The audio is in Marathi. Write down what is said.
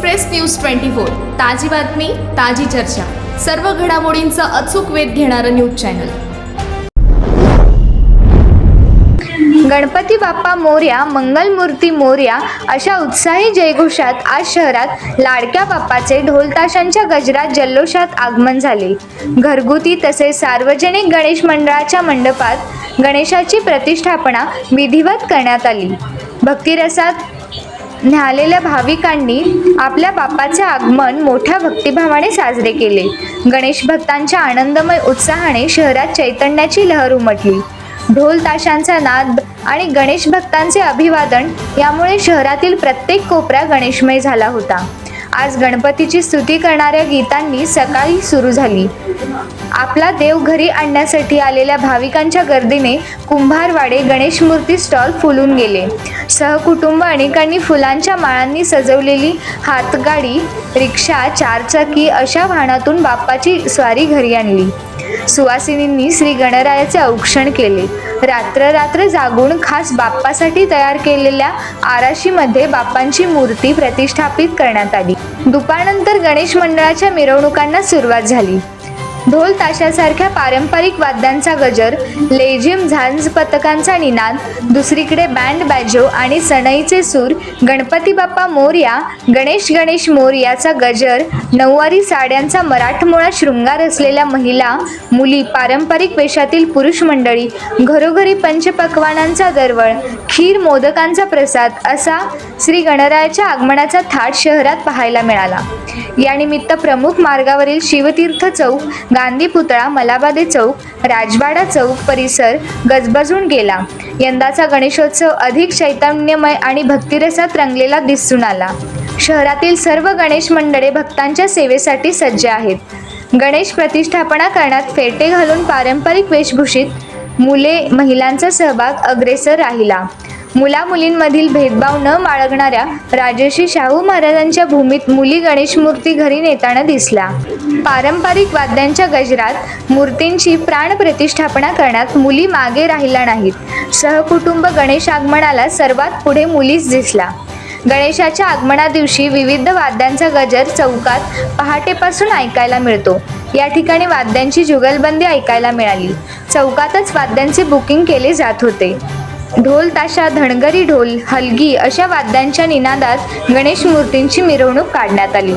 एक्सप्रेस न्यूज ट्वेंटी फोर ताजी बातमी ताजी चर्चा. सर्व घडामोडींचा अचूक वेध घेणारं न्यूज चॅनल. गणपती बाप्पा मोर्या मंगलमूर्ती मोर्या अशा उत्साही जयघोषात आज शहरात लाडक्या बाप्पाचे ढोलताशांच्या गजरात जल्लोषात आगमन झाले. घरगुती तसेच सार्वजनिक गणेश मंडळाच्या मंडपात गणेशाची प्रतिष्ठापना विधिवत करण्यात आली. भक्तिरसात न्यालेल्या भाविकांनी आपल्या बापाचे आगमन मोठ्या भक्तिभावाने साजरे केले. गणेश भक्तांच्या आनंदमय उत्साहाने शहरात चैतन्याची लहर उमटली. ढोल ताशांचा नाद आणि गणेश भक्तांचे अभिवादन यामुळे शहरातील प्रत्येक कोपरा गणेशमय झाला होता. आज गणपतीची स्तुती करणाऱ्या गीतांनी सकाळी सुरू झाली. आपला देव घरी आणण्यासाठी आलेल्या भाविकांच्या गर्दीने कुंभारवाडे गणेश मूर्ती स्टॉल फुलून गेले. सहकुटुंब अनेकांनी फुलांच्या माळांनी सजवलेली हातगाडी रिक्षा चारचाकी अशा वाहनातून बाप्पाची स्वारी घरी आणली. सुवासिनींनी श्री गणरायाचे औक्षण केले. रात्र रात्र जागून खास बाप्पासाठी तयार केलेल्या आराशीमध्ये बाप्पांची मूर्ती प्रतिष्ठापित करण्यात आली. दुपारनंतर गणेश मंडळाच्या मिरवणुकांना सुरुवात झाली. ढोल ताशासारख्या पारंपरिक वाद्यांचा गजर लेझिम झांज पथकांचा निनाद दुसरीकडे बँड बॅजो आणि सणईचे सूर गणपती बाप्पा मोरया गणेश गणेश मोरयाचा गजर नऊवारी साड्यांचा मराठमोळा शृंगार असलेल्या महिला मुली पारंपरिक वेशातील पुरुष मंडळी घरोघरी पंचपक्वानांचा दरवळ खीर मोदकांचा प्रसाद असा श्री गणरायाच्या आगमनाचा थाट शहरात पाहायला मिळाला. यानिमित्त प्रमुख मार्गावरील शिवतीर्थ चौक गांधी पुतळा मलाबादे चौक राजवाडा चौक परिसर गजबजून गेला. यंदाचा गणेशोत्सव अधिक चैतन्यमय आणि भक्तिरसात रंगलेला दिसून आला. शहरातील सर्व गणेश मंडळे भक्तांच्या सेवेसाठी सज्ज आहेत. गणेश प्रतिष्ठापना करण्यात फेटे घालून पारंपरिक वेशभूषित मुले महिलांचा सहभाग अग्रेसर राहिला. मुला मुलींमधील भेदभाव न बाळगणाऱ्या राजर्षी शाहू महाराजांच्या भूमीत मुली गणेश मूर्ती घरी नेताना दिसला. पारंपरिक वाद्यांच्या गजरात मूर्तींची प्राण प्रतिष्ठापना करण्यात मुली मागे राहिल्या नाहीत. सहकुटुंब गणेश आगमनाला सर्वात पुढे मुलीच दिसला. गणेशाच्या आगमना दिवशी विविध वाद्यांचा गजर चौकात पहाटेपासून ऐकायला मिळतो. या ठिकाणी वाद्यांची जुगलबंदी ऐकायला मिळाली. चौकातच वाद्यांचे बुकिंग केले जात होते. ढोल ताशा धणगरी ढोल हलगी अशा वाद्यांच्या निनादात गणेश मूर्तींची मिरवणूक काढण्यात आली.